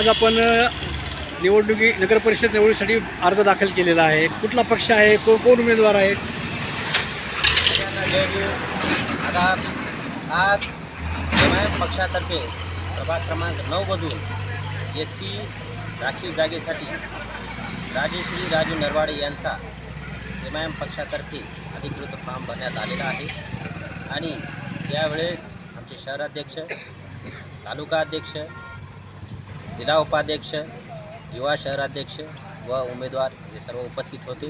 आज आपण निवडणुकी नगरपरिषद निवडणुकीसाठी अर्ज दाखल केलेला आहे. कुठला पक्ष आहे? को कोण उमेदवार आहेत आता आज एम पक्षातर्फे प्रभाग क्रमांक नऊ मधून एस सी राखीव जागेसाठी राजेश्री राजू नरवाडे यांचा एम आय एम पक्षातर्फे अधिकृत फॉर्म भरण्यात आलेला आहे. आणि यावेळेस आमचे शहराध्यक्ष तालुका अध्यक्ष जिल्हा उपाध्यक्ष युवा शहराध्यक्ष व उमेदवार हे सर्व उपस्थित होते.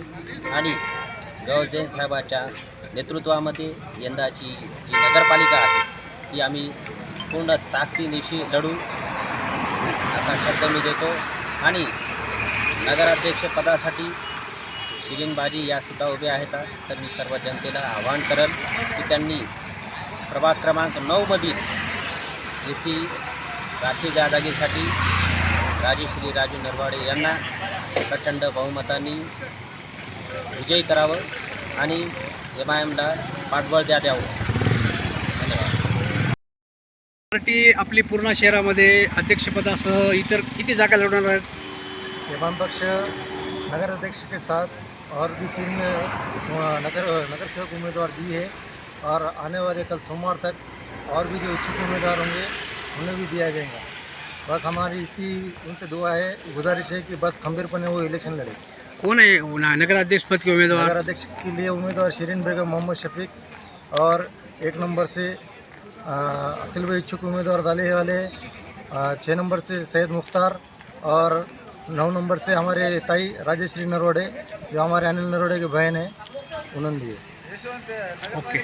आणि गौ जैन साहेबाच्या नेतृत्वामध्ये यंदाची जी नगरपालिका आहे ती आम्ही पूर्ण ताकदीनिशी लढू असा शब्द मी देतो. आणि नगराध्यक्षपदासाठी शिरीनबाजी यासुद्धा उभ्या आहेत. तर मी सर्व जनतेला आवाहन करेल की त्यांनी प्रभाग क्रमांक नऊमधील ए सी राखीव जा जागेसाठी राजेश्री राजू नरवाडे यांना प्रचंड बहुमतांनी विजयी करावं आणि एम आय एमला पाठबळ द्या द्यावं. धन्यवाद. पार्टी आपली पूर्ण शहरामध्ये अध्यक्षपदासह इतर किती जागा लढवणार आहेत? एवं पक्ष नगर अध्यक्ष के साथ और भी तीन नगर नगर सेवक उम्मीदवार दिए है और आने वाले कल सोमवार तक और भी जो इच्छुक उम्मीदवार होंगे उन्हें भी दिया जाएगा बस हमारी इतनी उनसे दुआ है गुजारिश है कि बस खंबीरपने वो इलेक्शन लड़े। कौन है ना- नगराध्यक्ष पद के उम्मीदवार? नगर अध्यक्ष के लिए उम्मीदवार शरीन बेगम मोहम्मद शफीक और एक नंबर से अखिल भाई इच्छुक उम्मीदवार डाले वाले छः नंबर से सैयद मुख्तार और नौ नंबर से हमारे ताई राजेश्री नरोड़े जो हमारे अनिल नरोड़े की बहन हैं उन्होंने दिए। ओके।